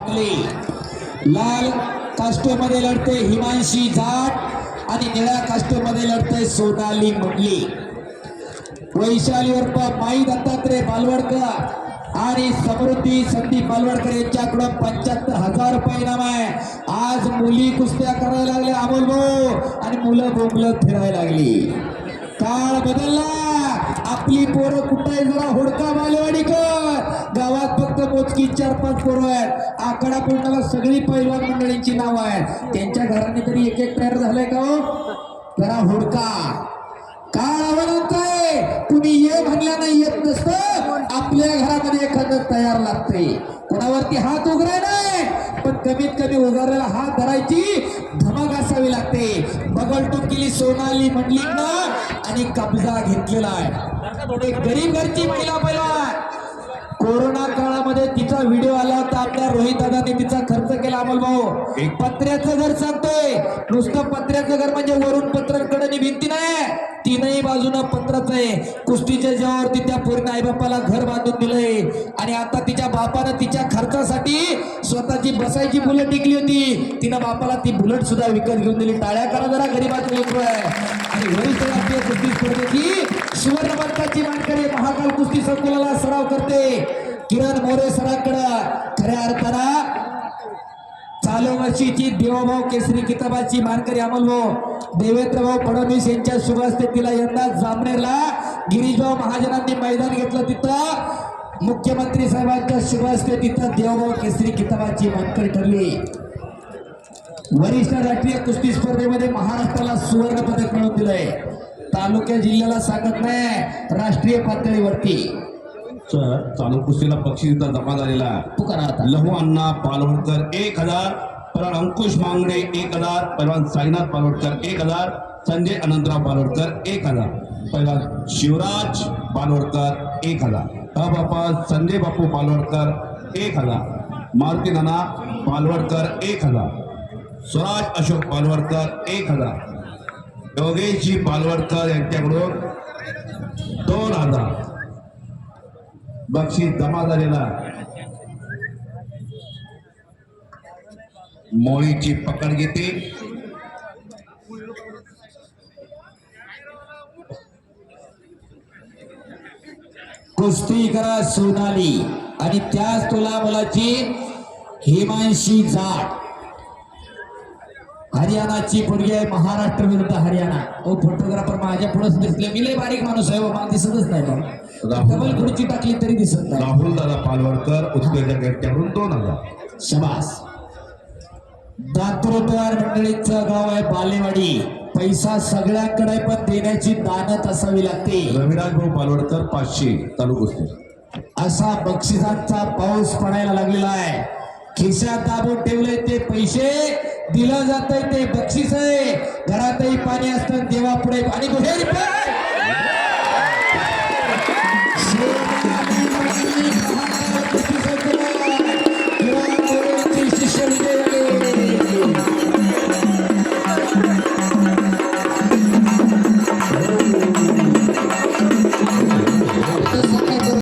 लाल कास्टमध्ये लढते हिमांशी जाट आणि निळ्या कास्टमध्ये लढते सोनाली मुंडली वैशाली उर्फ माई दत्तात्रय बालवडकर आणि समृद्धी संदीप बालवडकर यांच्याकडून पंच्याहत्तर हजार रुपये इनाम आहे. आज मुली कुस्त्या करायला लागल्या अमोल भाऊ. आणि मुलं बोंबलत फिरायला लागली. काळ बदलला. आपली पोरं कुठे जरा हुडका बालेवाडीकर गावात फक्त मोजकी चार पाच पोरं आहेत. आकडा पूर्णाला सगळी पैलवान मंडळींची नावं आहेत. त्यांच्या घराने तरी एक एक तयार झालंय का हो? जरा हुडका. काळ अवलंत आहे. कुणी ये म्हणल्यानं येत नसतं. आपल्या घरामध्ये एखादं तयार लागते कोणावरती हात उघडाय नाही. पण कमीत कमी उघडलेला हात धरायची धमक असावी लागते. बगलटूक केली सोनाली मंडलिकनं आणि कब्जा घेतलेला आहे. गरीब घरची महिला पहिला कोरोना काळामध्ये तिचा व्हिडिओ आला होता. आपल्या रोहित दादाने तिचा खर्च केला अमोल भाऊ. एक पत्र्याचं घर सांगतोय. नुसतं पत्र्याचं घर म्हणजे वरून पत्राकडे भिंती नाही तीनही बाजूनं पत्रच आहे. कुस्तीच्या जेव्हावरती त्या पूर्ण आईबापाला घर बांधून दिलंय. आणि आता तिच्या बापानं तिच्या खर्चासाठी स्वतःची बसायची बुलेट टिकली होती. तिनं बापाला ती बुलेट सुद्धा विकत घेऊन दिली. टाळ्या करा जरा गरीबात आहे. आणि वरिष्ठ राष्ट्रीय कुस्ती स्पर्धेची महाकाल कुस्ती संकुलाला सराव करते. किरण मोरे सरांकडे खऱ्या अर्थानं चालू वर्षीची देवाभाऊ केसरी किताबाची मानकरी अमलभाऊ देवेंद्रभाऊ फडणवीस यांच्या शुभ हस्ते तिला यंदा जामनेरला गिरीशभाऊ महाजनांनी मैदान घेतलं तिथं. मुख्यमंत्री साहेबांच्या शुभ हस्ते तिथं देवभाऊ केसरी किताबाची मानकरी ठरली. वरिष्ठ राष्ट्रीय कुस्ती स्पर्धेमध्ये महाराष्ट्राला सुवर्ण पदक मिळवून दिलंय. तालुक्या जिल्ह्याला सांगत नाही. राष्ट्रीय पातळीवरती. सर चालू कुस्तीला बक्षीस जमा झालेला. लहू अण्णा पालवडकर एक हजार. परवान अंकुश मांगडे एक हजार. परवान साईनाथ पालवडकर एक हजार. संजय अनंतराव पालवडकर एक हजार. पहिला शिवराज पालवडकर एक हजार. बापा संजय बापू पालवडकर एक हजार. मारुती नाना पालवडकर एक हजार. स्वराज अशोक पालवडकर एक हजार. योगेशजी पालवडकर यांच्याकडून दोन हजार. बक्षीस जमा झालेला मोळीची पकड घेते. कुस्ती करा सोनाली. आणि त्याच तुला मुलाची हिमांशी जाट हरियाणाची पोरगी आहे महाराष्ट्र विरुद्ध हरियाणा. ओ फोटोग्राफर माझ्या पुढेच दिसले मी लय बारीक माणूस आहे हो, मला दिसतच नाही डबल खुर्ची टाकली तरी दिसत नाही. राहुल दादा पालवडकर उत्तेजक यांच्याकडून दोन हजार. शबास. दात्रोद्वार मंडळीचं गाव आहे बालेवाडी. पैसा सगळ्यांकडे पण देण्याची दानत असावी लागते. रविराज भाऊ पालवडकर पाचशे चालू कुस्ती असा बक्षिसांचा पाऊस पडायला लागलेला आहे. खिशात दाबून ठेवले ते पैसे. दिलं जात ते बक्षीस आहे. घरातही पाणी असतं देवापुढे पाणी. आणि दुहेरी पाय